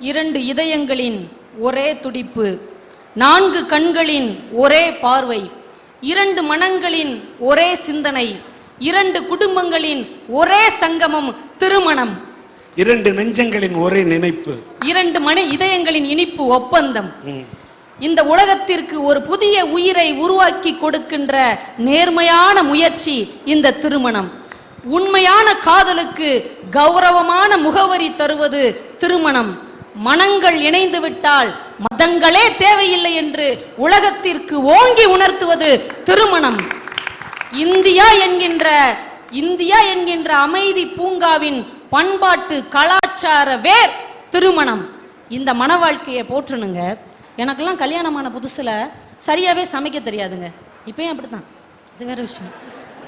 இரண்டு இதயங்களின் ஒரே துடிப்பு நான்கு கண்களின் ஒரே பார்வை இரண்டு மனங்களின் ஒரே சிந்தனை இரண்டு குடும்பங்களின் ஒரே சங்கமம் திருமணம். இரண்டு நெஞ்சங்களின் ஒரே நினைப்பு. இரண்டு மன இதயங்களின் இனிப்பு ஒப்பந்தம். இந்த உலகத்திற்கு ஒரு புதிய உயிரை உருவாக்கி கொடுக்கின்ற நேர்மையான முயற்சி இந்த திருமணம். உண்மையான காதலுக்கு கௌரவமான முகவரி தருவது திருமணம். மனங்கள் இணைந்து விட்டால் மதங்களே தேவையில்லை என்று உலகத்திற்கு ஓங்கி உணர்த்துவது திருமணம். இந்தியா என்கின்ற இந்தியா என்கின்ற அமைதி பூங்காவின் பண்பாட்டு கலாச்சார வேர் திருமணம். இந்த மன வாழ்க்கையை போற்றணுங்க. எனக்கெல்லாம் கல்யாணமான புதுசில் சரியாகவே சமைக்க தெரியாதுங்க. இப்போயும் அப்படி தான் அது வேற விஷயம்.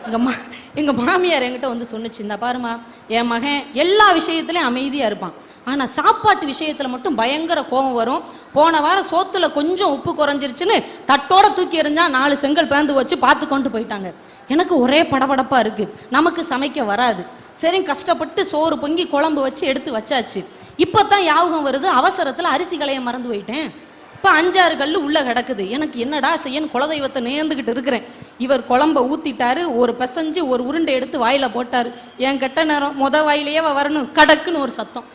எங்கள் மா எங்கள் மாமியார் என்கிட்ட வந்து சொன்னுச்சு இந்த பாருமா என் மகன் எல்லா விஷயத்துலையும் அமைதியாக இருப்பான். ஆனால் சாப்பாட்டு விஷயத்தில் மட்டும் பயங்கர கோபம் வரும். போன வாரம் சோத்துல கொஞ்சம் உப்பு குறைஞ்சிருச்சுன்னு தட்டோட தூக்கி எறிஞ்சா நாலு செங்கல் பேந்து வச்சு பார்த்து கொண்டு போயிட்டாங்க. எனக்கு ஒரே படபடப்பா இருக்கு. நமக்கு சமைக்க வராது. சரி கஷ்டப்பட்டு சோறு பொங்கி குழம்பு வச்சு எடுத்து வச்சாச்சு. இப்பதான் யாபகம் வருது. அவசரத்துல அரிசி களைய மறந்து போயிட்டேன். இப்போ அஞ்சாறு கல் உள்ள கிடக்குது. எனக்கு என்னடா செய்யன்னு குலதெய்வத்தை நேர்ந்துக்கிட்டு இருக்கிறேன். இவர் குழம்ப ஊத்திட்டாரு. ஒரு பிசைஞ்சு ஒரு உருண்டை எடுத்து வாயில போட்டாரு. என் கெட்ட நேரம் முத வாயிலேயே வரணும். கடக்குன்னு ஒரு சத்தம்.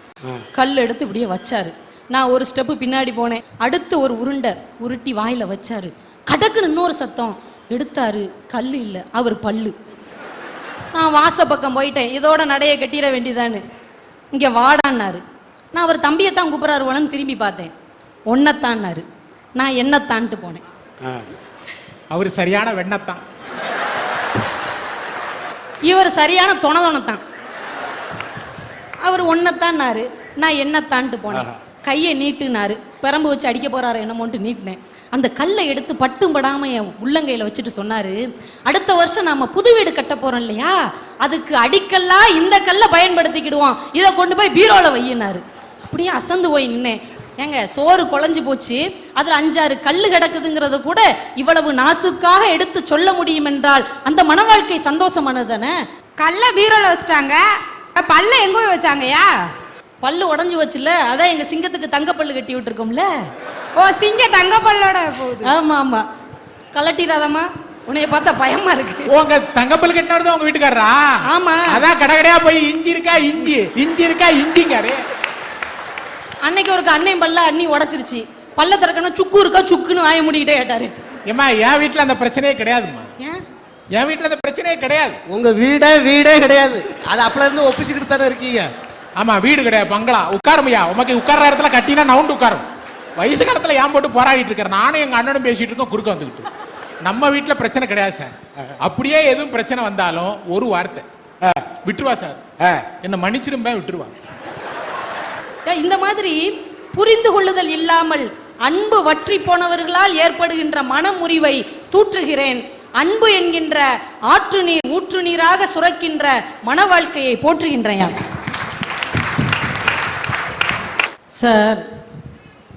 கல் எடுத்து இப்படியே வச்சாரு. நான் ஒரு ஸ்டெப்பு பின்னாடி போனேன். அடுத்து ஒரு உருண்டை உருட்டி வாயில வச்சாரு. கடக்குன்னு இன்னொரு சத்தம். எடுத்தாரு கல் இல்லை அவர் பல்லு. நான் வாச பக்கம் போயிட்டேன். இதோட நடைய கட்டிட வேண்டியதான்னு இங்கே வாடான்னாரு. நான் அவர் தம்பியை தான் கூப்பிட்றாரு போலன்னு திரும்பி பார்த்தேன். ஒன்னத்தான்னாரு. நான் என்னத்தான்ட்டு போனேன். அவர் சரியான வெண்ணத்தான். இவர் சரியான தொண தொணத்தான் அவர் ஒன்னத்தான்னாரு. நான் என்னத்தான்ட்டு போனேன். கையை நீட்டுனாரு. பெரம்பு வச்சு அடிக்க போறாரு என்னமோன்ட்டு நீட்டினேன். அந்த கல்லை எடுத்து பட்டும் படாம என் உள்ளங்கையில வச்சுட்டு சொன்னாரு. அடுத்த வருஷம் நாம புது வீடு கட்ட போறோம் இல்லையா? அதுக்கு அடிக்கல்லா இந்த கல்லை பயன்படுத்திக்கிடுவோம். இதை கொண்டு போய் பீரோல வையினாரு. அப்படியே அசந்து போய் நின்னேன். ஏங்க சோறு குழஞ்சு போச்சு. அதுல அஞ்சாறு கல்லு கிடக்குதுங்கிறத கூட இவ்வளவு நாசுக்காக எடுத்து சொல்ல முடியும் என்றால் அந்த மன வாழ்க்கை சந்தோஷமானது தானே? கல்ல பீரோல வச்சுட்டாங்க. பல்ல எங்க போய் வச்சாங்கய்யா? பல்லு உடஞ்சு வச்சுல அதான் எங்க சிங்கத்துக்கு தங்க பல்லு கட்டி விட்டுருக்கோம்ல. ஓ சிங்க தங்க பல்லோட போகுது. ஆமா ஆமா. கலட்டிராதம்மா உன்னைய பார்த்தா பயமா இருக்கு. உங்க தங்கப்பல் கட்டினது உங்க வீட்டுக்காரரா? ஆமா. அதான் கடை கடையா போய் இஞ்சி இருக்கா இஞ்சி? இஞ்சி இருக்கா இஞ்சிங்காரு. அன்னைக்கு ஒரு அன்னையும் பல்ல அண்ணி உடைச்சிருச்சு. பல்ல திறக்கணும் சுக்கு இருக்கா சுக்குன்னு வாய மூடிக்கிட்டே கேட்டாரு. ஏம்மா என் வீட்டுல அந்த பிரச்சனையே கிடையாதும்மா. ஏன் என் வீட்டுல அந்த பிரச்சனையே கிடையாது. உங்க வீடே வீடே கிடையாது. அது அப்பல இருந்து ஒப்பிச்சுக்கிட்டு தானே இருக்கீங்க. ஆமா வீடு கிடையாது பங்களா. உட்காருமையா உமக்கு உட்கார்ற இடத்துல கட்டினா நவுண்டு உட்காரும். வயசு காலத்துல ஏன் போட்டு போராடிட்டு இருக்கேன் நானும் எங்க அண்ணனும் பேசிட்டு இருக்கோம் குறுக்க வந்துக்கிட்டு நம்ம வீட்டுல பிரச்சனை கிடையாது சார். அப்படியே எதுவும் பிரச்சனை வந்தாலும் ஒரு வார்த்தை. ஆ. விட்டுருவா சார். ஆ. என்ன மன்னிச்சிரும்பா விட்டுருவா. இந்த மாதிரி புரிந்து கொள்ளுதல் இல்லாமல் அன்பு வற்றி போனவர்களால் ஏற்படுகின்ற மனமுறிவை தூற்றுகிறேன். அன்பு என்கின்ற ஆற்று நீர் ஊற்று நீராக சுரக்கின்ற மன வாழ்க்கையை போற்றுகின்றேன் சார்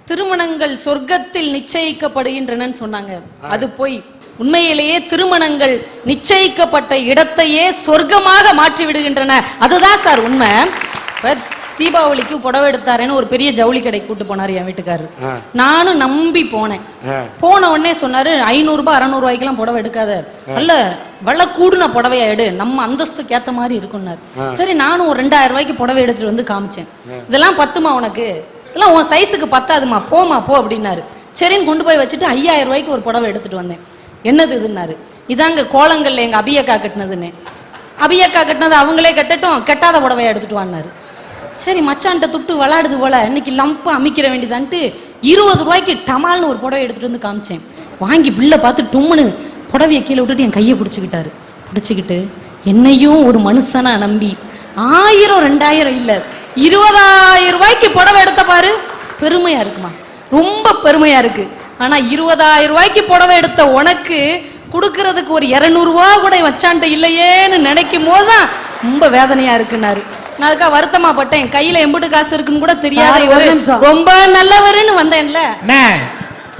திருமணங்கள் சொர்க்கத்தில் நிச்சயிக்கப்படுகின்றனன்னு சொன்னாங்க. அது போய் உண்மையிலேயே திருமணங்கள் நிச்சயிக்கப்பட்ட இடத்தையே சொர்க்கமாக மாற்றி விடுகின்றன அதுதான் சார் உண்மை. தீபாவளிக்கு புடவை எடுத்தாரேன்னு ஒரு பெரிய ஜவுளி கடைக்கு கூட்டு போனார் என் வீட்டுக்காரர். நானும் நம்பி போனேன். போன உடனே சொன்னாரு ஐநூறுரூபா அறநூறுவாய்க்கெல்லாம் புடவை எடுக்காத. நல்ல வெள்ள கூடுன புடவையா எடு நம்ம அந்தஸ்துக்கு ஏத்த மாதிரி இருக்கும்னாரு சரி நானும் ஒரு ரெண்டாயிரம் ரூபாய்க்கு புடவை எடுத்துட்டு வந்து காமிச்சேன். இதெல்லாம் பத்துமா உனக்கு? இதெல்லாம் உன் சைஸுக்கு பத்தாதுமா போமா போ அப்படின்னாரு. சரின்னு கொண்டு போய் வச்சுட்டு ஐயாயிரம் ரூபாய்க்கு ஒரு புடவை எடுத்துட்டு வந்தேன். என்னது இதுன்னாரு. இதாங்க கோலங்கல்ல எங்க அபியக்கா கட்டினதுன்னு. அபியக்கா கட்டினது அவங்களே கட்டட்டும் கெட்டாத புடவையா எடுத்துட்டு வான்னாரு. சரி மச்சான்ட்ட துட்டு விளாடுது போல இன்னைக்கு லம்பு அமைக்கிற வேண்டியதான்ட்டு இருபது ரூபாய்க்கு டமால்னு ஒரு புடவை எடுத்துட்டு வந்து காமிச்சேன். வாங்கி பில்லை பார்த்து டும்முன்னு புடவையை கீழே விட்டுட்டு என் கையை பிடிச்சிக்கிட்டாரு. பிடிச்சிக்கிட்டு என்னையும் ஒரு மனுஷனா நம்பி ஆயிரம் ரெண்டாயிரம் இல்லை இருபதாயிரம் ரூபாய்க்கு புடவை எடுத்த பாரு பெருமையா இருக்குமா? ரொம்ப பெருமையா இருக்கு. ஆனா இருபதாயிரம் ரூபாய்க்கு புடவை எடுத்த உனக்கு கொடுக்கறதுக்கு ஒரு இரநூறுவா கூட வச்சான்ட்டு இல்லையேன்னு நினைக்கும் போதுதான் ரொம்ப வேதனையா இருக்குன்னாரு. நான் அதுக்காக வருத்தமா பட்டேன். கையில எம்புட்டு காசு இருக்குன்னு கூட தெரியாத. ரொம்ப நல்லவருன்னு வந்தேன்ல. அண்ணே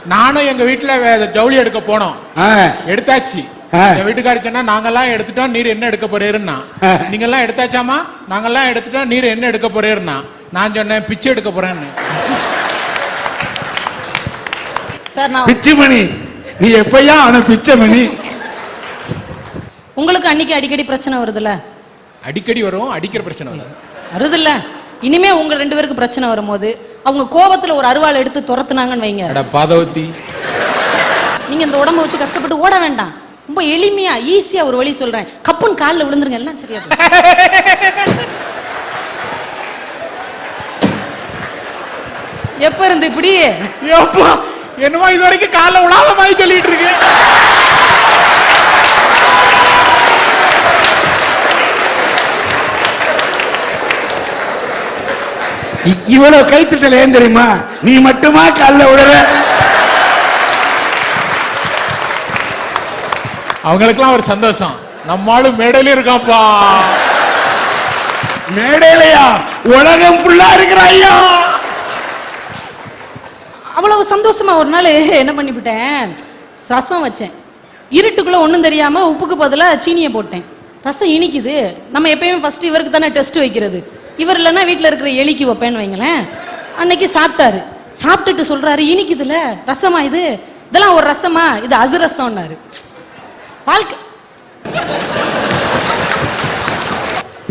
நானும் எங்க வீட்டுல ஜவுளி எடுக்க போனோம். ஆ. எடுத்தாச்சு. என் வீட்டுக்காரி சொன்னா நாங்கெல்லாம் எடுத்துட்டோம் நீர் என்ன எடுக்க போறேருன்னா. நீங்க எல்லாம் எடுத்தாச்சாமா நாங்கெல்லாம் எடுத்துட்டோம் நீர் என்ன எடுக்க போறேருன்னா? நான் சொன்னேன் பிச்சை எடுக்க போறேன்னு. சார் நான் பிச்சுமணி நீ எப்பயா அவன பிச்சமணி உங்களுக்கு அன்னைக்கு அடிக்கடி பிரச்சனை வருதுல்ல? அடிக்கடி வரும் அடிக்கிற பிரச்சனை வராது. வருதுல்ல. இனிமே உங்க ரெண்டு பேருக்கு பிரச்சனை வரும்போது அவங்க கோபத்துல ஒரு அருவாள் எடுத்து துரத்துனாங்கன்னு வைங்க. அட பாதவத்தி. நீங்க இந்த உடம்ப வச்சு கஷ்டப்பட்டு ஓட வேண்டாம். ரொம்ப எளிமையா ஈஸியா ஒரு வழி சொல்றேன். கப்புன்னு கால்ல விழுந்துருங்க எல்லாம் சரியா. எப்ப இருந்து இப்படி? ஏப்பா என்னமோ இது வரைக்கும் காலைல உலாத மாதிரி சொல்லிட்டு இருக்கு இவ்வளவு கைத்திட்டல் ஏன் தெரியுமா? நீ மட்டுமா கால்ல விடுற அவங்களுக்குலாம் ஒரு சந்தோஷம். நம்மளும் மேடையில இருக்காப்பா மேடையிலையா? உலகம் ஃபுல்லா இருக்கிற ஐயா. அவ்வளவு சந்தோஷமா ஒரு நாள் என்ன பண்ணிவிட்டேன்? ரசம் வச்சேன். இருட்டுக்குள்ள ஒன்றும் தெரியாம உப்புக்கு பதிலா சீனியை போட்டேன். ரசம் இனிக்குது. நம்ம எப்பயுமே ஃபர்ஸ்ட் இவருக்கு தானே டெஸ்ட் வைக்கிறது. இவர் இல்லைன்னா வீட்டில் இருக்கிற எலிக்கு வைப்பேன்னு வைங்களேன். அன்னைக்கு சாப்பிட்டாரு. சாப்பிட்டுட்டு சொல்றாரு இனிக்குதுல ரசமா இது? இதெல்லாம் ஒரு ரசமா? இது அதிரசம்னாரு வாழ்க்கை.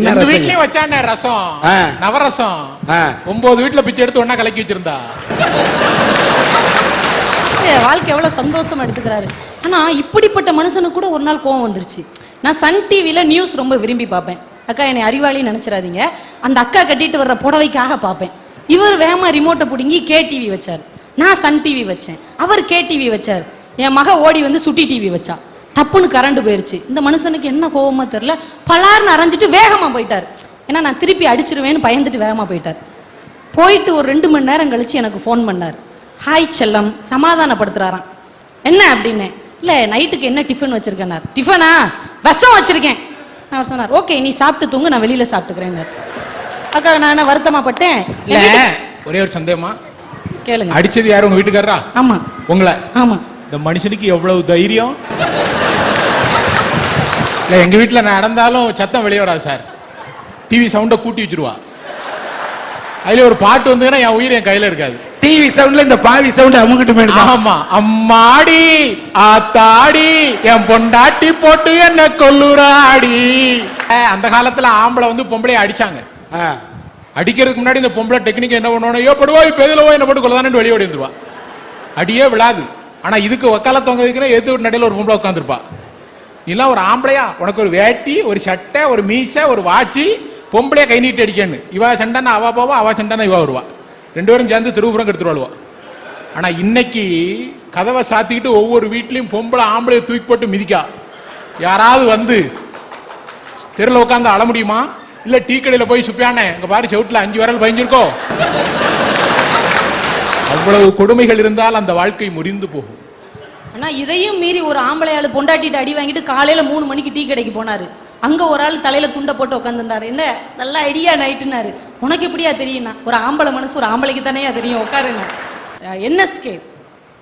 ரசம்? வீட்லயும் வச்சானே ரசம். நவரசம். ஒன்பது வீட்டுல பிச்சை எடுத்து ஒண்ணா கலக்கி வச்சிருந்தா. வாழ்க்கை எவ்வளவு சந்தோஷமா எடுத்துக்கிறாரு. ஆனா இப்படிப்பட்ட மனுஷனுக்கு கூட ஒரு நாள் கோவம் வந்துருச்சு. நான் சன் டிவில நியூஸ் ரொம்ப விரும்பி பார்ப்பேன். அக்கா என்னை அறிவாளின்னு நினைச்சிடாதீங்க. அந்த அக்கா கட்டிட்டு வர்ற புடவைக்காக பார்ப்பேன். இவர் வேகமாக ரிமோட்டை பிடுங்கி கே டிவி வச்சார். நான் சன் டிவி வச்சேன். அவர் கே டிவி வச்சார். என் மக ஓடி வந்து சுட்டி டிவி வச்சா. டப்புன்னு கரண்ட் போயிருச்சு. இந்த மனுஷனுக்கு என்ன கோவமா தெரில பலார்னு அரைஞ்சிட்டு வேகமாக போயிட்டார். ஏன்னா நான் திருப்பி அடிச்சிருவேன்னு பயந்துட்டு வேகமாக போயிட்டார். போயிட்டு ஒரு ரெண்டு மணி நேரம் கழிச்சு எனக்கு ஃபோன் பண்ணார். ஹாய் செல்லம். சமாதானப்படுத்துறாராம். என்ன? அப்படின்னு. இல்லை நைட்டுக்கு என்ன டிஃபன் வச்சிருக்கேன்னார். டிஃபனா விஷம் வச்சிருக்கேன். அவர் சொன்னார். ஓகே நீ சாப்பிட்டு தூங்கு நான் வெளியில சாப்பிட்டுக்கிறேன்னார் அக்கா நான் என்ன வருத்தமா பட்டேன்? இல்ல ஒரே ஒரு சந்தேகமா? கேளுங்க. அடிச்சது யாரு உங்க வீட்டுக்காரரா? ஆமா. உங்களை? ஆமா. இந்த மனுஷனுக்கு எவ்வளவு தைரியம்? இல்ல எங்க வீட்டுல நடந்தாலும் சத்தம் வெளியே வராது சார். டிவி சவுண்ட கூட்டி வச்சிருவா. அதுல ஒரு பாட்டு வந்ததுன்னா என் உயிர் என் கையில இருக்காது. டிவி சவுண்ட்ல இந்த பாவி சவுண்ட் அமுகிட்டு ஆமா அம்மாடி ஆத்தாடி என் பொண்டாட்டி போட்டு என்ன கொல்லுறாடி. அஹ், அந்த காலத்துல ஆம்பளை வந்து பொம்பளைய அடிச்சாங்க. அடிக்கிறதுக்கு முன்னாடி இந்த பொம்பளை டெக்னிக் என்ன பண்ணுவோம் ஐயோ படுவா இப்ப எதுல போய் என்ன போட்டு கொள்ளதானு வெளியே ஓடி வந்துருவா. அடியே விழாது. ஆனா இதுக்கு வக்கால தொங்க வைக்கிற எது ஒரு நடையில ஒரு பொம்பளை உட்காந்துருப்பா நீலாம் ஒரு ஆம்பளையா உனக்கு ஒரு வேட்டி ஒரு சட்டை ஒரு மீசை ஒரு வாட்சி பொம்பளையா கை நீட்டி அடிக்கணும் இவ சண்டைன்னா அவ போவா அவ சண்டைன்னா இவ வருவா. ரெண்டு பேரும் சேர்ந்து திருவுபுரம் எடுத்துட்டு வாழ்வா ஆனா இன்னைக்கு கதவை சாத்திக்கிட்டு ஒவ்வொரு வீட்லயும் பொம்பளை ஆம்பளைய தூக்கி போட்டு மிதிக்கா. யாராவது வந்து தெருல உட்காந்து அழ முடியுமா? இல்ல டீ கடையில போய் சுப்பியானே இங்க பாரு செவுட்டுல அஞ்சு வரல் பயஞ்சிருக்கோ அவ்வளவு கொடுமைகள் இருந்தால் அந்த வாழ்க்கை முறிந்து போகும். ஆனா இதையும் மீறி ஒரு ஆம்பளையாளு பொண்டாட்டிட்டு அடி வாங்கிட்டு காலையில மூணு மணிக்கு டீ கடைக்கு போனாரு. அங்கே ஒரு ஆள் தலையில் துண்டை போட்டு உட்காந்துருந்தாரு என்ன? நல்லா ஐடியா நைட்டுனாரு உனக்கு எப்படியா தெரியும்னா ஒரு ஆம்பளை மனசு ஒரு ஆம்பளைக்கு தானேயா தெரியும் உட்காருங்க என்எஸ்கே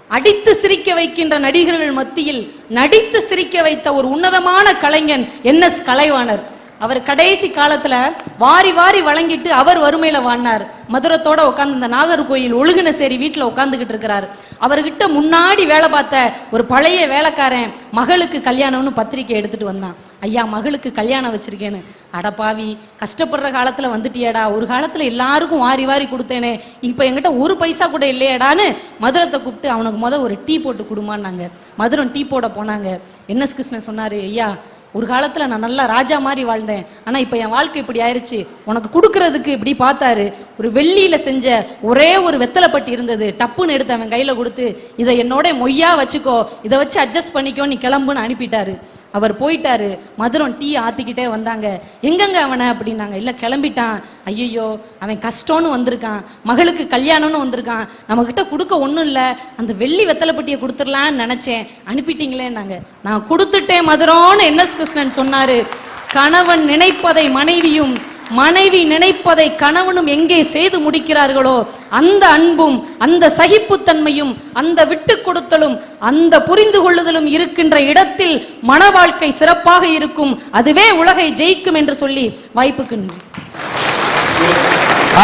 அடித்து சிரிக்க வைக்கின்ற நடிகர்கள் மத்தியில் நடித்து சிரிக்க வைத்த ஒரு உன்னதமான கலைஞன் என்எஸ் கலைவாணர். அவர் கடைசி காலத்துல வாரி வாரி வழங்கிட்டு அவர் வறுமையில வாழ்னார் மதுரத்தோட உட்காந்து இந்த நாகர்கோயில் ஒழுகினசேரி வீட்டில் உட்காந்துக்கிட்டு இருக்கிறார். அவர்கிட்ட முன்னாடி வேலை பார்த்த ஒரு பழைய வேலைக்காரன் மகளுக்கு கல்யாணம்னு பத்திரிக்கை எடுத்துட்டு வந்தான். ஐயா மகளுக்கு கல்யாணம் வச்சிருக்கேன்னு. அடப்பாவி கஷ்டப்படுற காலத்தில் வந்துட்டியடா. ஒரு காலத்தில் எல்லாருக்கும் வாரி வாரி கொடுத்தேனே. இப்போ என்கிட்ட ஒரு பைசா கூட இல்லையேடான்னு மதுரத்தை கூப்பிட்டு அவனுக்கு முத ஒரு டீ போட்டு கொடுமான்னாங்க. மதுரம் டீ போட போனாங்க. என்எஸ் கிருஷ்ணன் சொன்னார் ஐயா ஒரு காலத்தில் நான் நல்லா ராஜா மாதிரி வாழ்ந்தேன். ஆனால் இப்போ என் வாழ்க்கை இப்படி ஆயிடுச்சு உனக்கு கொடுக்கறதுக்கு இப்படி பார்த்தாரு ஒரு வெள்ளியில் செஞ்ச ஒரே ஒரு வெத்தலைப்பட்டி இருந்தது. டப்புன்னு எடுத்து அவன் கையில் கொடுத்து இதை என்னோட மொய்யா வச்சுக்கோ. இதை வச்சு அட்ஜஸ்ட் பண்ணிக்கோ. நீ கிளம்புன்னு அனுப்பிட்டாரு. அவர் போயிட்டாரு. மதுரம் டீ ஆத்திக்கிட்டே வந்தாங்க. எங்கங்க அவனை? அப்படின்னாங்க. இல்ல கிளம்பிட்டான். ஐயையோ அவன் கஷ்டம்னு வந்திருக்கான். மகளுக்கு கல்யாணம்னு வந்திருக்கான். நம்ம கிட்ட கொடுக்க ஒன்றும் இல்லை. அந்த வெள்ளி வெத்தலைப்பட்டியை கொடுத்துடலான்னு நினைச்சேன். அனுப்பிட்டீங்களேன்னாங்க. நான் கொடுத்துட்டேன் மதுரம்னு என்எஸ் கிருஷ்ணன் சொன்னாரு. கணவன் நினைப்பதை மனைவியும் மனைவி நினைப்பதை கணவனும் எங்கே செய்து முடிக்கிறார்களோ அந்த அன்பும் அந்த சகிப்புத்தன்மையும் அந்த விட்டு கொடுத்தலும் அந்த புரிந்து கொள்ளுதலும் இருக்கின்ற இடத்தில் மன வாழ்க்கை சிறப்பாக இருக்கும். அதுவே உலகை ஜெயிக்கும் என்று சொல்லி வாய்ப்புக்கு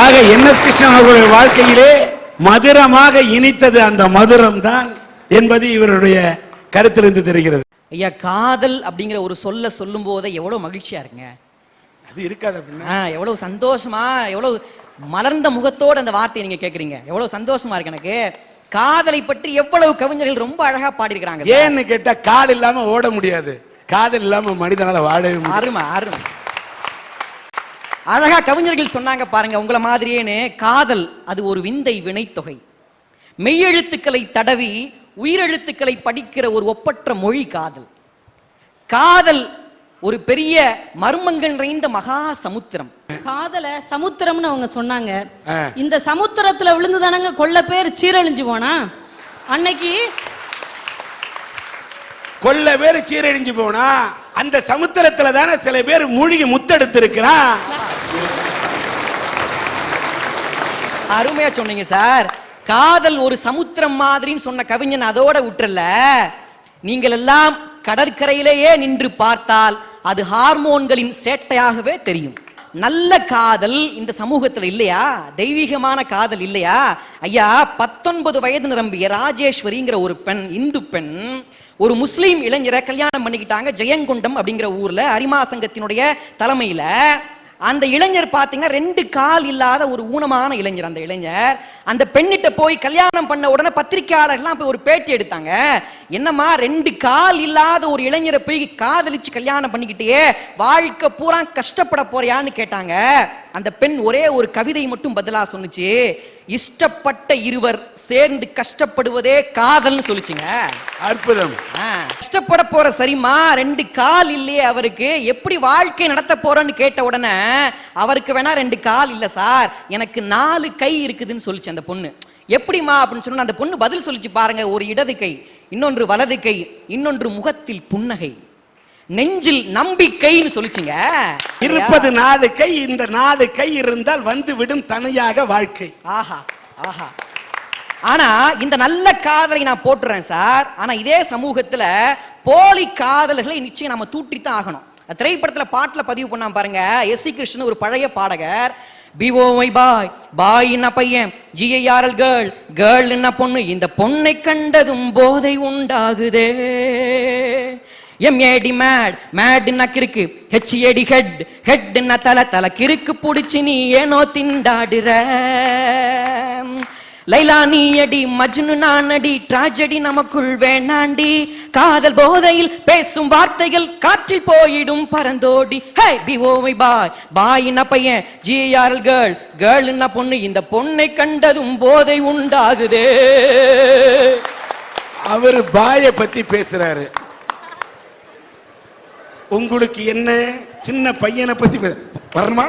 ஆக என் எஸ் கிருஷ்ணன் அவர்களுடைய வாழ்க்கையிலே மதுரமாக இனித்தது அந்த மதுரம் தான் என்பது இவருடைய கருத்திலிருந்து தெரிகிறது. ஐயா காதல் அப்படிங்கிற ஒரு சொல்ல சொல்லும் போதே எவ்வளவு மகிழ்ச்சியா இருக்குங்க. அது இருக்காது அப்படின்னா எவ்வளவு சந்தோஷமா எவ்வளவு மலர்ந்த முகத்தோட அந்த வார்த்தையை நீங்க கேக்குறீங்க. எவ்வளவு சந்தோஷமா இருக்கு எனக்கு. காதலை பற்றி எவ்வளவு கவிஞர்கள் ரொம்ப அழகா பாடியிருக்கிறாங்க. ஏன்னு கேட்டா கால் இல்லாம ஓட முடியாது. காதல் இல்லாம மனிதனால வாழவே அருமை அருமை. அழகா கவிஞர்கள் சொன்னாங்க பாருங்க உங்கள மாதிரியேன்னு காதல் அது ஒரு விந்தை வினைத்தொகை. மெய்யெழுத்துக்களை தடவி உயிரெழுத்துக்களை படிக்கிற ஒரு ஒப்பற்ற மொழி காதல். காதல் ஒரு பெரிய மர்மங்கள் நிறைந்த மகா சமுத்திரம். காதல சமுத்திரம்னு அவங்க சொன்னாங்க. இந்த சமுத்திரத்துல விழுந்து தானங்க கொள்ள பேர் சீரழிஞ்சு போனா? அன்னைக்கு கொள்ள பேர் சீரழிஞ்சு போனா அந்த சமுத்திரத்துல தானே சில பேர் மூழ்கி முத்தெடுத்து இருக்கிறான் அருமையா சொன்னீங்க சார். காதல் ஒரு சமுத்திரம் மாதிரின்னு சொன்ன கவிஞன் அதோட விட்டுறல. நீங்கள் எல்லாம் கடற்கரையிலேயே நின்று பார்த்தால் அது ஹார்மோன்களின் சேட்டையாகவே தெரியும். நல்ல காதல் இந்த சமூகத்தில் இல்லையா? தெய்வீகமான காதல் இல்லையா? ஐயா பத்தொன்பது வயது நிரம்பிய ராஜேஸ்வரிங்கிற ஒரு பெண் இந்து பெண் ஒரு முஸ்லீம் இளைஞரை கல்யாணம் பண்ணிக்கிட்டாங்க ஜெயங்கொண்டம் அப்படிங்கிற ஊர்ல அரிமா சங்கத்தினுடைய தலைமையில. அந்த இளைஞர் பார்த்தீங்கன்னா ரெண்டு கால் இல்லாத ஒரு ஊனமான இளைஞர் அந்த இளைஞர். அந்த பெண்ணிட்ட போய் கல்யாணம் பண்ண உடனே பத்திரிக்கையாளர்லாம் போய் ஒரு பேட்டி எடுத்தாங்க. என்னம்மா ரெண்டு கால் இல்லாத ஒரு இளைஞரை போய் காதலிச்சு கல்யாணம் பண்ணிக்கிட்டே வாழ்க்கை பூரா கஷ்டப்பட போறியான்னு கேட்டாங்க. அந்த பெண் ஒரே ஒரு கவிதை மட்டும் பதிலா சொன்னுச்சு. இஷ்டப்பட்ட இருவர் சேர்ந்து கஷ்டப்படுவதே காதல்னு சொல்லுச்சுங்க. அற்புதம். கஷ்டப்பட போற சரிம்மா ரெண்டு கால் இல்லையே அவருக்கு. எப்படி வாழ்க்கை நடத்த போறோன்னு கேட்ட உடனே அவருக்கு வேணா ரெண்டு கால் இல்ல சார் எனக்கு நாலு கை இருக்குதுன்னு சொல்லுச்சு அந்த பொண்ணு. எப்படிம்மா அப்படின்னு சொன்னா அந்த பொண்ணு பதில் சொல்லிச்சு பாருங்க ஒரு இடது கை இன்னொன்று வலது கை இன்னொன்று முகத்தில் புன்னகை. நெஞ்சில் நம்பிக்கைன்னு சொல்லிச்சுங்க. இருப்பது நாலு கை இந்த நாலு கை இருந்தால் வந்து விடும் தனியாக வாழ்க்கை. ஆஹா ஆஹா. ஆனா இந்த நல்ல காதலை நான் போட்டுறேன் சார். ஆனா இதே சமூகத்துல போலி காதல்களை நிச்சயம் நம்ம தூட்டித்தான் ஆகணும். திரைப்படத்துல பாட்டுல பதிவு பண்ணாம பாருங்க எஸ் சி கிருஷ்ணன் ஒரு பழைய பாடகர். பிஓஐ பாய் பாய் என்ன பையன் ஜிஐஆர்எல் கேர்ள் கேர்ள் என்ன பொண்ணு இந்த பொண்ணை கண்டதும் போதை உண்டாகுதே. எம்ஏடி மேட் மேட்னா கிறுக்கு ஹெச்ஏடி ஹெட் ஹெட்னா தல தல கிறுக்கு புடிச்சு நீ ஏனோ திண்டாடுற. லைலா நீ அடி மஜ்னு நான் அடி ட்ராஜடி நமக்குள் வேணாண்டி. காதல் போதையில் பேசும் வார்த்தைகள் காற்றில் போயிடும் பறந்தோடி ஹே பி ஓவை பாய் பாயின பையன் ஜிஆர்எல் கேர்ள் கேர்ள்னா பொண்ணு இந்த பொண்ணை கண்டதும் போதை உண்டாகுதே. அவர் பாயை பத்தி பேசுறாரு. உங்களுக்கு என்ன சின்ன பையனை பத்தி வரணுமா?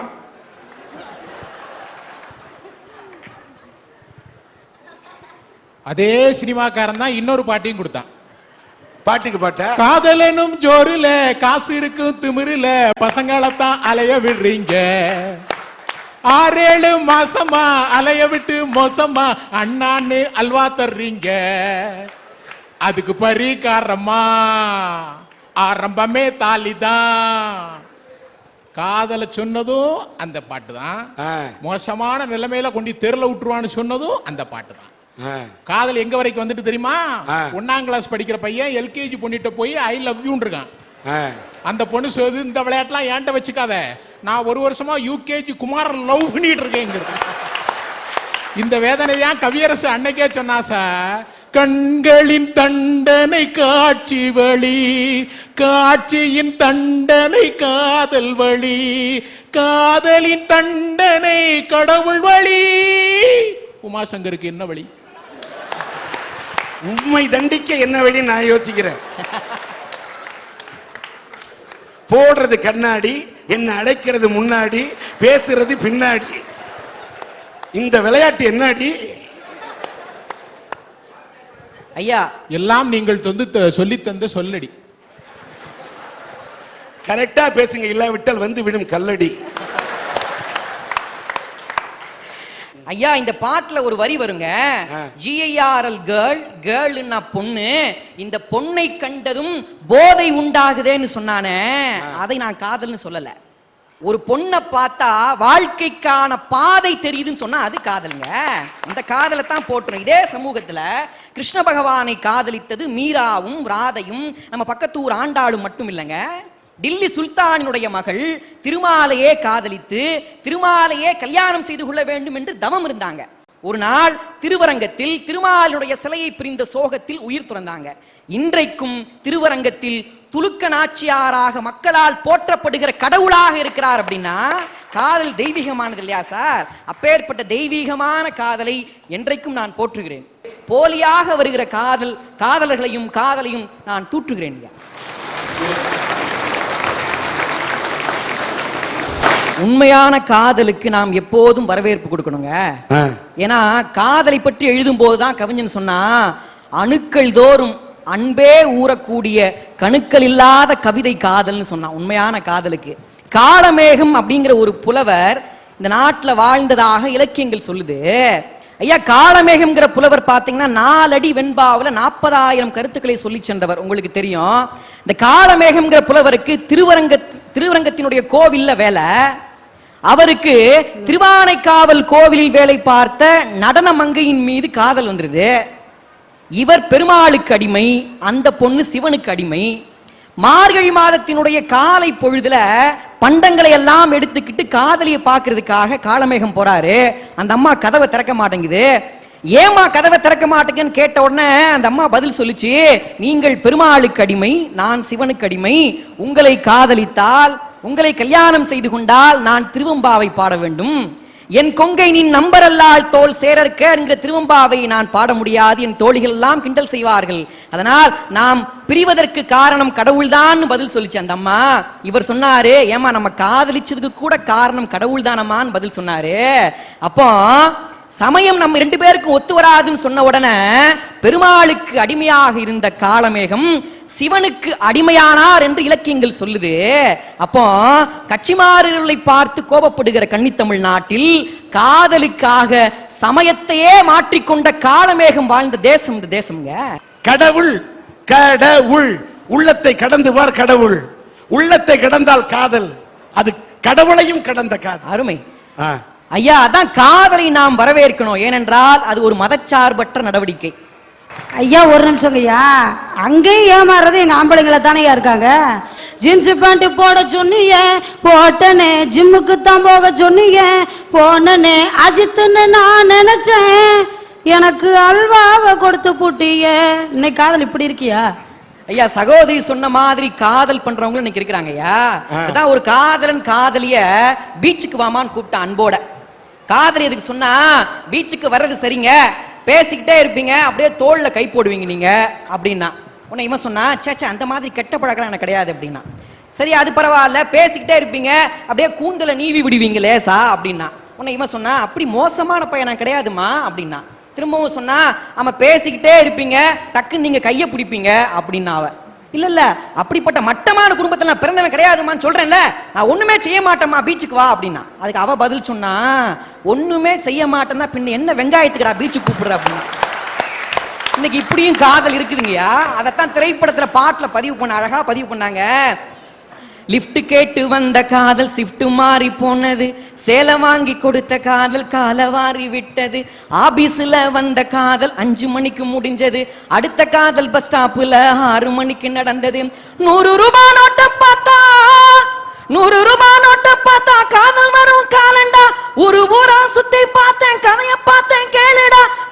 அதே சினிமாக்காரன் தான் இன்னொரு பாட்டையும் கொடுத்தான். பாட்டுக்கு பாட்டா? காதலனும் ஜோருல காசு இருக்கும் திமிருல பசங்களைத்தான் அலைய விடுறீங்க. ஆறேழு மாசமா அலைய விட்டு மோசமா அண்ணான்னு அல்வா தர்றீங்க. அதுக்கு பரிகாரமா? ஆரம்பமே தாலிதான் காதல சொன்னதும் அந்த பாட்டு தான். மோசமான நிலைமையில கொண்டு தெருல விட்டுருவான்னு சொன்னதும் அந்த பாட்டு தான். காதல் எங்க வரைக்கும் வந்துட்டு தெரியுமா. ஒன்னாம் கிளாஸ் படிக்கிற பையன் எல்கேஜி பொண்ணிட்ட போய் ஐ லவ் யூன்னு இருக்கான். அந்த பொண்ணு சொல்லுது இந்த விளையாட்டுலாம் ஏன்ட்ட வச்சுக்காத நான் ஒரு வருஷமா யூகேஜி குமார் லவ் பண்ணிட்டு இருக்கேன் இந்த வேதனை தான் கவியரசு அன்னைக்கே சொன்னா சார் கண்களின் தண்டனை காட்சி வழி காட்சியின் தண்டனை காதல் வழி காதலின் தண்டனை கடவுள் வழி. உமாசங்கருக்கு என்ன வழி? உண்மை தண்டிக்க என்ன வழி நான் யோசிக்கிறேன். போடுறது கண்ணாடி என்ன அடைக்கிறது முன்னாடி பேசுறது பின்னாடி. இந்த விளையாட்டு என்னடி? ஐயா. எல்லாம் நீங்கள் தந்து சொல்லி தந்த சொல்லடி. கரெக்டா பேசுங்க இல்லாவிட்டால் வந்து விடும் கல்லடி. ஐயா இந்த பாட்டுல ஒரு வரி வருங்க. ஜிஐஆர்எல் கேர்ள் கேர்ள்னா பொண்ணு. இந்த பொண்ணை கண்டதும் போதை உண்டாகுதேன்னு சொன்னானே. அதை நான் காதல்னு சொல்லல. ஒரு பொண்ணை பார்த்தா வாழ்க்கைக்கான பாதை தெரியுதுன்னு சொன்னா அது காதலுங்க. அந்த காதலை தான் போட்டுரும் இதே சமூகத்துல கிருஷ்ண பகவானை காதலித்தது மீராவும் ராதையும் நம்ம பக்கத்தூர் ஆண்டாளும் மட்டும் இல்லைங்க. டில்லி சுல்தானினுடைய மகள் திருமாலையே காதலித்து திருமாலையே கல்யாணம் செய்து கொள்ள வேண்டும் என்று தவம் இருந்தாங்க. ஒரு நாள் திருவரங்கத்தில் திருமாலினுடைய சிலையை பிரிந்த சோகத்தில் உயிர் துறந்தாங்க. இன்றைக்கும் திருவரங்கத்தில் துலுக்க நாச்சியாராக மக்களால் போற்றப்படுகிற கடவுளாக இருக்கிறார் அப்படின்னா காதல் தெய்வீகமானது இல்லையா சார்? அப்பேற்பட்ட தெய்வீகமான காதலை என்றைக்கும் நான் போற்றுகிறேன். போலியாக வருகிற காதல் காதலர்களையும் காதலையும் நான் தூற்றுகிறேன் உண்மையான காதலுக்கு நாம் எப்போதும் வரவேற்பு கொடுக்கணுங்க. ஏன்னா காதலை பற்றி எழுதும் போதுதான் கவிஞன் சொன்னா அணுக்கள் தோறும் அன்பே ஊறக்கூடிய கணுக்கள் இல்லாத கவிதை காதல்னு சொன்னான். உண்மையான காதலுக்கு. காலமேகம் அப்படிங்கிற ஒரு புலவர் இந்த நாட்டில் வாழ்ந்ததாக இலக்கியங்கள் சொல்லுது. ஐயா காலமேகம்ங்கிற புலவர் பார்த்தீங்கன்னா நாலடி வெண்பாவுல நாற்பதாயிரம் கருத்துக்களை சொல்லி சென்றவர். உங்களுக்கு தெரியும். இந்த காலமேகம்ங்கிற புலவருக்கு திருவரங்க திருவரங்கத்தினுடைய கோவில்ல வேலை. அவருக்கு திருவானைக்காவல் கோவிலில் வேலை பார்த்த நடன மங்கையின் மீது காதல் வந்துருது. இவர் பெருமாளுக்கு அடிமை அந்த பொண்ணு சிவனுக்கு அடிமை. மார்கழி மாதத்தினுடைய காலை பொழுதுல பண்டங்களை எல்லாம் எடுத்துக்கிட்டு காதலியை பார்க்கறதுக்காக காலமேகம் போறாரு. அந்த அம்மா கதவை திறக்க மாட்டேங்குது. ஏமா கதவை திறக்க மாட்டேங்கன்னு கேட்ட உடனே அந்த அம்மா பதில் சொல்லுச்சு நீங்கள் பெருமாளுக்கு அடிமை நான் சிவனுக்கு அடிமை. உங்களை காதலித்தால் உங்களை கல்யாணம் செய்து கொண்டால் நான் திருவம்பாவை பாட வேண்டும். என் கொங்கை நீ நம்பரல்லால் தோல் சேரற்க என்கிற திருவம்பாவை நான் பாட முடியாது. என் தோழிகள் எல்லாம் கிண்டல் செய்வார்கள். அதனால் நாம் பிரிவதற்கு காரணம் கடவுள்தான் பதில் சொல்லிச்சு அந்த அம்மா. இவர் சொன்னாரு ஏமா நம்ம காதலிச்சதுக்கு கூட காரணம் கடவுள் தானம்மான்னு பதில் சொன்னாரு. அப்போ சமயம் நம்ம ரெண்டு பேருக்கும் ஒத்து வராதுன்னு சொன்ன உடனே பெருமாளுக்கு அடிமையாக இருந்த காலமேகம் சிவனுக்கு அடிமையானார் என்று இலக்கியங்கள் சொல்லுது. அப்போ கட்சிமாறுகளை பார்த்து கோபப்படுகிற கன்னித்தமிழ் நாட்டில் காதலுக்காக சமயத்தையே மாற்றிக்கொண்ட காலமேகம் வாழ்ந்த தேசம் இந்த தேசம்ங்க. கடவுள் கடவுள். உள்ளத்தை கடந்து பார் கடவுள். உள்ளத்தை கடந்தால் காதல். அது கடவுளையும் கடந்த காதல். அருமை. ஐயா அதான் காதலை நாம் வரவேற்கணும். ஏனென்றால் அது ஒரு மதச்சார்பற்ற நடவடிக்கை. ஐயா ஒரு நிமிஷம் ஐயா. அங்கேயும் ஏமாறுறது எங்க ஆம்பளைங்கள தானேயா இருக்காங்க? ஜீன்ஸ் பேண்ட் போட சொன்னீங்க போட்டனே ஜிம்முக்கு தான் போக சொன்னீங்க போனனே அஜித்துன்னு நான் நினைச்சேன். எனக்கு அல்வாவை கொடுத்து பூட்டிய. இன்னைக்கு காதல் இப்படி இருக்கியா? ஐயா சகோதரி சொன்ன மாதிரி காதல் பண்றவங்களும் இன்னைக்கு இருக்கிறாங்க ஐயா. அதான் ஒரு காதலன் காதலிய பீச்சுக்கு வாமான்னு கூப்பிட்டான் அன்போட. காதலி எதுக்கு சொன்னா பீச்சுக்கு வர்றது சரிங்க. பேசிக்கிட்டே இருப்பீங்க அப்படியே தோளில் கை போடுவீங்க நீங்க அப்படின்னா. உன்னை இவன் சொன்னா சேச்சா அந்த மாதிரி கெட்ட பழக்கம் எனக்கு கிடையாது அப்படின்னா. சரி அது பரவாயில்ல பேசிக்கிட்டே இருப்பீங்க அப்படியே கூந்தல நீவி விடுவீங்க லேசா அப்படின்னா. உன்னை இவன் சொன்னா அப்படி மோசமான பையனா கிடையாதுமா அப்படின்னா. திரும்பவும் சொன்னா அவன் பேசிக்கிட்டே இருப்பீங்க டக்குன்னு நீங்க கையை பிடிப்பீங்க அப்படின்னா அவன். இல்ல இல்ல. அப்படிப்பட்ட மட்டமான குடும்பத்துல நான் பிறந்தவன் கிடையாதுமான்னு சொல்றேன்ல. நான் ஒண்ணுமே செய்ய மாட்டேம்மா பீச்சுக்கு வா அப்படின்னா. அதுக்கு அவ பதில் சொன்னா ஒண்ணுமே செய்ய மாட்டேன்னா பின்ன என்ன வெங்காயத்துக்குடா பீச்சுக்கு கூப்பிடுற? அப்படின்னு. இன்னைக்கு இப்படியும் காதல் இருக்குதுங்கய்யா. அதைத்தான் திரைப்படத்துல பாட்டுல பதிவு பண்ண அழகா பதிவு பண்ணாங்க. லிஃப்ட் கேட்டு வந்த காதல் ஷிஃப்ட் மாறி போனது. சேலை வாங்கி கொடுத்த காதல் காலவாரி விட்டது. ஆபீஸ்ல வந்த காதல் அஞ்சு மணிக்கு முடிஞ்சது. அடுத்த காதல் பஸ் ஸ்டாப்ல ஆறு மணிக்கு நடந்தது. நூறு ரூபாய் நோட்டை பார்த்தா நூறு ரூபாய் நோட்டை பார்த்தா காதல் வரும் காலண்டா ஒரு ஊரா சுத்தி பார்த்தேன் கதைய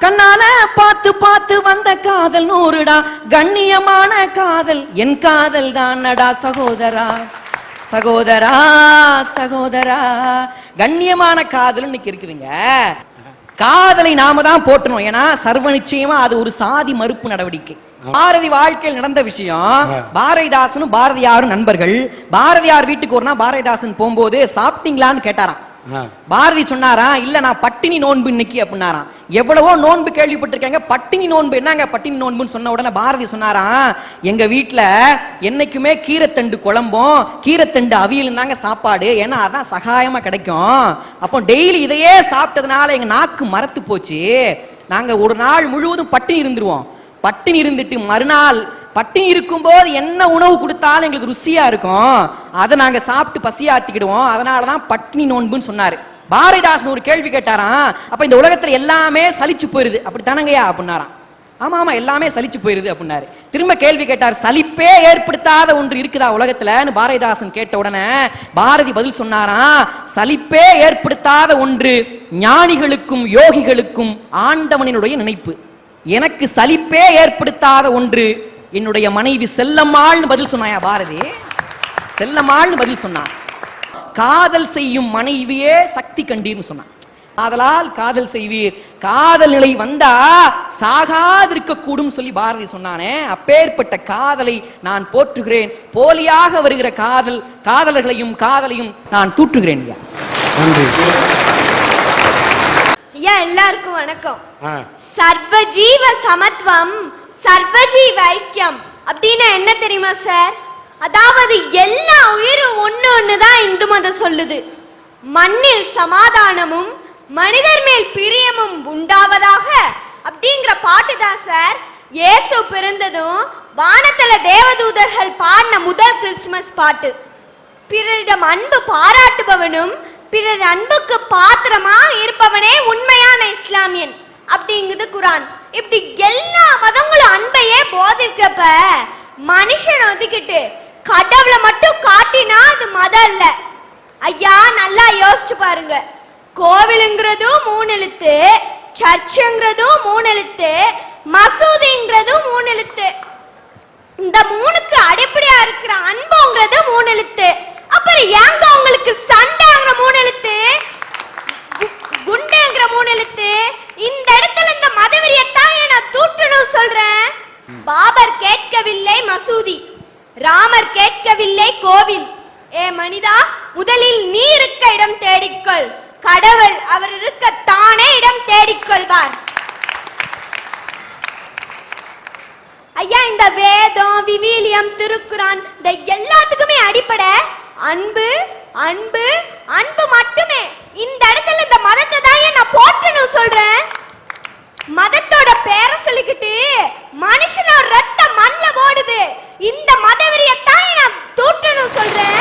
கண்ணால பார்த்து பார்த்து வந்த காதல் நூறுடா கண்ணியமான காதல். என் காதல் தானடா சகோதரா. சகோதரா சகோதரா. கண்ணியமான காதல் இன்னைக்கு இருக்குதுங்க. காதலை நாம தான் போட்டணும் ஏன்னா சர்வ நிச்சயமா அது ஒரு சாதி மறுப்பு நடவடிக்கை. பாரதி வாழ்க்கையில் நடந்த விஷயம் பாரதிதாசனும் பாரதியாரும் நண்பர்கள். பாரதியார் வீட்டுக்கு ஒரு நாள் பாரதிதாசன் போகும்போது சாப்பிட்டீங்களான்னு கேட்டாராம். பாரதி சொன்னாரா இல்ல நான் பட்டினி நோன்பு இன்னைக்கு அப்படின்னாராம். எவ்வளவோ நோன்பு கேள்விப்பட்டிருக்காங்க. பட்டினி நோன்பு என்னங்க பட்டினி நோன்புன்னு சொன்ன உடனே பாரதி சொன்னாராம் எங்க வீட்டுல என்னைக்குமே கீரைத்தண்டு குழம்பும் கீரைத்தண்டு அவியலும் தாங்க சாப்பாடு. ஏன்னா அதான் சகாயமா கிடைக்கும். அப்போ டெய்லி இதையே சாப்பிட்டதுனால எங்க நாக்கு மரத்து போச்சு. நாங்க ஒரு நாள் முழுவதும் பட்டினி இருந்துருவோம். பட்டினி இருந்துட்டு மறுநாள் பட்டினி இருக்கும்போது என்ன உணவு கொடுத்தாலும் எங்களுக்கு ருசியா இருக்கும். அதை நாங்க சாப்பிட்டு பசியாத்திக்கிடுவோம் அதனால தான் பட்டினி நோன்புன்னு சொன்னாரு. பாரதிதாசன் ஒரு கேள்வி கேட்டாராம். அப்ப இந்த உலகத்துல எல்லாமே சலிச்சு போயிருது. அப்படி தானங்கய்யா அப்படின்னாராம். ஆமா ஆமா எல்லாமே சலிச்சு போயிருது அப்படின்னாரு. திரும்ப கேள்வி கேட்டார் சலிப்பே ஏற்படுத்தாத ஒன்று இருக்குதா உலகத்தில்னு பாரதிதாசன் கேட்ட உடனே பாரதி பதில் சொன்னாராம் சலிப்பே ஏற்படுத்தாத ஒன்று ஞானிகளுக்கும் யோகிகளுக்கும் ஆண்டவனினுடைய நினைப்பு. எனக்கு சலிப்பே ஏற்படுத்தாத ஒன்று என்னுடைய மனைவி செல்லம்மாள்னு பதில் சொன்னாயா பாரதி? செல்லம்மாள்னு பதில் சொன்னான். காதல் செய்யும் மனைவியே சக்தி கண்டீர்னு சொன்னான். ஆதலால் காதல் செய்வீர். காதல் நிலை வந்தா சாகாதிருக்க கூடும் சொல்லி பாரதி சொன்னானே. அப்பேற்பட்ட காதலை நான் போற்றுகிறேன். போலியாக வருகிற காதல் காதலர்களையும் காதலையும் நான் தூற்றுகிறேன் ஐயா. நன்றி. ஐயா எல்லாருக்கும் வணக்கம். ஆ. சர்வஜீவ சமத்துவம் சர்வஜீவ ஐக்கியம். அப்படின்னா என்ன தெரியுமா சார் அதாவது எல்லா உயிரும் ஒண்ணு ஒன்று தான் இந்து மதம் சொல்லுது. மண்ணில் சமாதானமும் மனிதர் மேல் பிரியமும் உண்டாவதாக அப்படிங்கிற பாட்டு தான் சார் இயேசு பிறந்ததும் வானத்துல தேவதூதர்கள் பாடின முதல் கிறிஸ்துமஸ் பாட்டு. பிறரிடம் அன்பு பாராட்டுபவனும் பிறர் அன்புக்கு பாத்திரமா இருப்பவனே உண்மையான இஸ்லாமியன். அப்படிங்குது குரான். இப்படி எல்லா மதங்களும் அன்பையே போதிருக்கிறப்ப மனுஷன் ஒதுக்கிட்டு கடவுளை மட்டும் காட்டினா அது மதம் இல்ல. ஐயா நல்லா யோசிச்சு பாருங்க. கோவிலுங்கிறதும் மூணு எழுத்து சர்ச்சுங்கிறதும் மூணு எழுத்து மசூதிங்கிறதும் மூணு எழுத்து. இந்த மூணுக்கு அடிப்படையா இருக்கிற அன்புங்கிறது மூணு எழுத்து. அப்புறம் ஏங்க உங்களுக்கு சண்டைங்கிற மூணு எழுத்து? கு- குண்டுங்கிற மூணு எழுத்து இந்த இடத்துல இந்த மதவெறியத்தான் நான் தூட்டணும் சொல்றேன் பாபர் கேட்கவில்லை மசூதி ராமர் கேட்கவில்லை கோவில் ஏ மனிதா முதலில் நீ இருக்க இடம் தேடிக்கொள். கடவுள் அவர் இருக்க தானே இடம் தேடிக்கொள்வார். ஐயா இந்த வேதம் விவிலியம் திருக்குறான் இந்த எல்லாத்துக்குமே அடிப்படை. அன்பு அன்பு அன்பு மட்டுமே. இந்த இடத்துல இந்த மதத்தை தான் நான் போற்றணும் சொல்றேன்? மதத்தோட பேரை சொல்லிக்கிட்டு மனுஷனோட ரத்த மண்ல ஓடுது. இந்த மதவெறியத்தான் நான் தூற்றணும் சொல்றேன்.